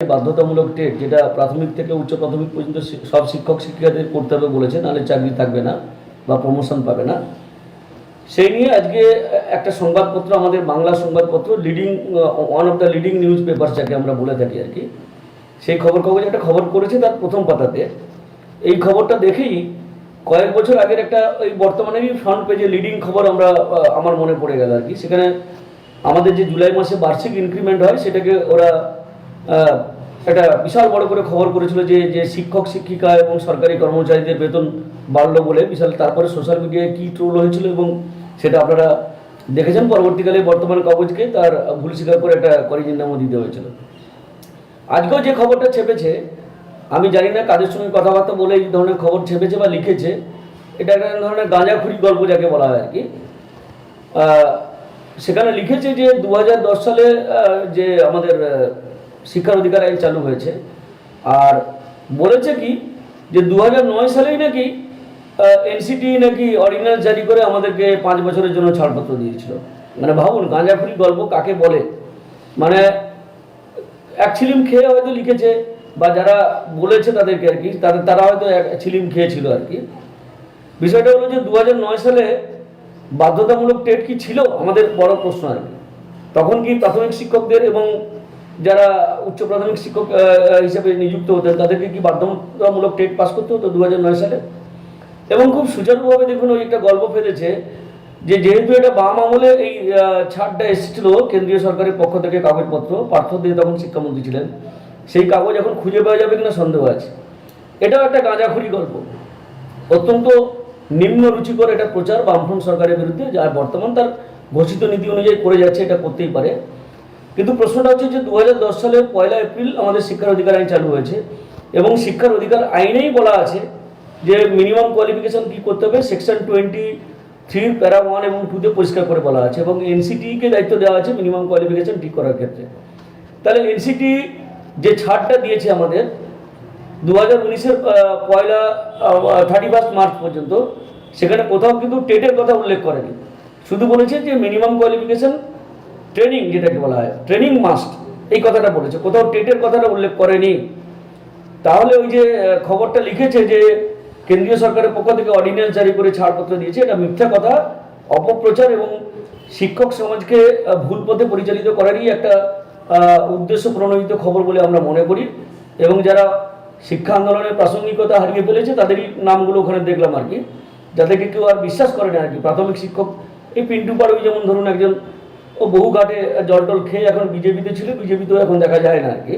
বাধ্যতামূলক টেট যেটা প্রাথমিক থেকে উচ্চ প্রাথমিক পর্যন্ত সব শিক্ষক শিক্ষিকাদের করতে হবে বলেছে, নাহলে চাকরি থাকবে না বা প্রমোশন পাবে না। সেই নিয়ে আজকে একটা সংবাদপত্র, আমাদের বাংলা সংবাদপত্র leading one of the leading newspaper যাকে আমরা বলে থাকি আর কি, সেই খবর কাগজে একটা খবর করেছে তার প্রথম পাতাতে। এই খবরটা দেখেই কয়েক বছর আগের একটা ওই বর্তমানেরই ফ্রন্ট পেজে লিডিং খবর আমরা আমার মনে পড়ে গেল আর কি। সেখানে আমাদের যে জুলাই মাসে বার্ষিক ইনক্রিমেন্ট হয়, সেটাকে ওরা একটা বিশাল বড় করে খবর করেছিল যে যে শিক্ষক, শিক্ষিকা এবং সরকারি কর্মচারীদের বেতন বাড়লো বলে বিশাল, তারপরে সোশ্যাল মিডিয়ায় কী ট্রোল হয়েছিল এবং সেটা আপনারা দেখেছেন? পরবর্তীকালে বর্তমান কাগজকে তার ভুল স্বীকার করে একটা করিজিন্দামও দিতে হয়েছিল। আজকেও যে খবরটা ছেপেছে, আমি জানি না কাদের সঙ্গে কথাবার্তা বলে এই ধরনের খবর ছেপেছে বা লিখেছে, এটা একটা ধরনের গাঁজাখুরি গল্প যাকে বলা হয় আর কি। সেখানে লিখেছে যে দু হাজার দশ সালে যে আমাদের শিক্ষার অধিকার আইন চালু হয়েছে। আর বলেছে কি যে দু সালেই নাকি এনসিটি নাকি অর্ডিন্যান্স জারি করে আমাদেরকে পাঁচ বছরের জন্য ছাড়পত্র দিয়েছিল। মানে ভাবুন গাঁজাখুরি গল্প কাকে বলে? মানে এক ছিলিম খেয়ে হয়তো লিখেছে, বা যারা বলেছে তাদেরকে আর কি, তাদের, তারা হয়তো এক ছিলিম খেয়েছিল আর কি। বিষয়টা হলো যে দু সালে বাধ্যতামূলক টেট কি ছিল? আমাদের বড় প্রশ্ন আর কি। তখন কি প্রাথমিক শিক্ষকদের এবং যারা উচ্চ প্রাথমিক শিক্ষক হিসেবে নিযুক্ত হতেন, তাদেরকে কি বাধ্যতামূলক টেট পাস করতে হতো দু সালে? এবং খুব সুচারুভাবে দেখুন, ওই একটা গল্প ফেলেছে যে যেহেতু এটা বাম আমলে এই ছাড়টা এসেছিল, কেন্দ্রীয় সরকারের পক্ষ থেকে কাগজপত্র, পার্থ দিয়ে তখন শিক্ষামন্ত্রী ছিলেন, সেই কাগজ এখন খুঁজে পাওয়া যাবে কিনা সন্দেহ আছে। এটাও একটা গাঁজাখুরি গল্প। অত্যন্ত নিম্ন রুচিকর এটা প্রচার বামফ্রন্ট সরকারের বিরুদ্ধে, যা বর্তমান তার ঘোষিত নীতি অনুযায়ী করে যাচ্ছে, এটা করতেই পারে। কিন্তু প্রশ্নটা হচ্ছে যে দু হাজার দশ সালের পয়লা এপ্রিল আমাদের শিক্ষার অধিকার আইন চালু হয়েছে এবং শিক্ষার অধিকার আইনেই বলা আছে যে মিনিমাম কোয়ালিফিকেশন কী করতে হবে? Section twenty three para one এবং টুতে পরিষ্কার করে বলা আছে এবং এনসিটিকে দায়িত্ব দেওয়া আছে মিনিমাম কোয়ালিফিকেশন ঠিক করার ক্ষেত্রে। তাহলে এনসিটি যে ছাড়টা দিয়েছে আমাদের দু হাজার উনিশের পয়লা থার্টি ফার্স্ট মার্চ পর্যন্ত, সেখানে কোথাও কিন্তু টেটের কথা উল্লেখ করেনি। শুধু বলেছে যে মিনিমাম কোয়ালিফিকেশন ট্রেনিং যেটাকে বলা হয়, ট্রেনিং মাস্ট, এই কথাটা বলেছে। কোথাও টেটের কথাটা উল্লেখ করেনি। তাহলে ওই যে খবরটা লিখেছে যে, কেন্দ্রীয় সরকারের পক্ষ থেকে অর্ডিন্যান্স জারি করে ছাড়পত্র দিয়েছে। এটা মিথ্যা কথা, অপপ্রচার এবং শিক্ষক সমাজকে ভুল পথে পরিচালিত করারই একটা উদ্দেশ্য প্রণোদিত খবর বলে আমরা মনে করি। এবং যারা শিক্ষা আন্দোলনের প্রাসঙ্গিকতা হারিয়ে ফেলেছে, তাদেরই নামগুলো ওখানে দেখলাম আর কি। যাদেরকে কেউ আর বিশ্বাস করে না আর কি। প্রাথমিক শিক্ষক, এই পিন্টু পাড়ুই যেমন ধরুন একজন ও বহু ঘাটে জল টল খেয়ে এখন বিজেপিতে ছিল, বিজেপি বিজেপিতেও এখন দেখা যায় না আর কি।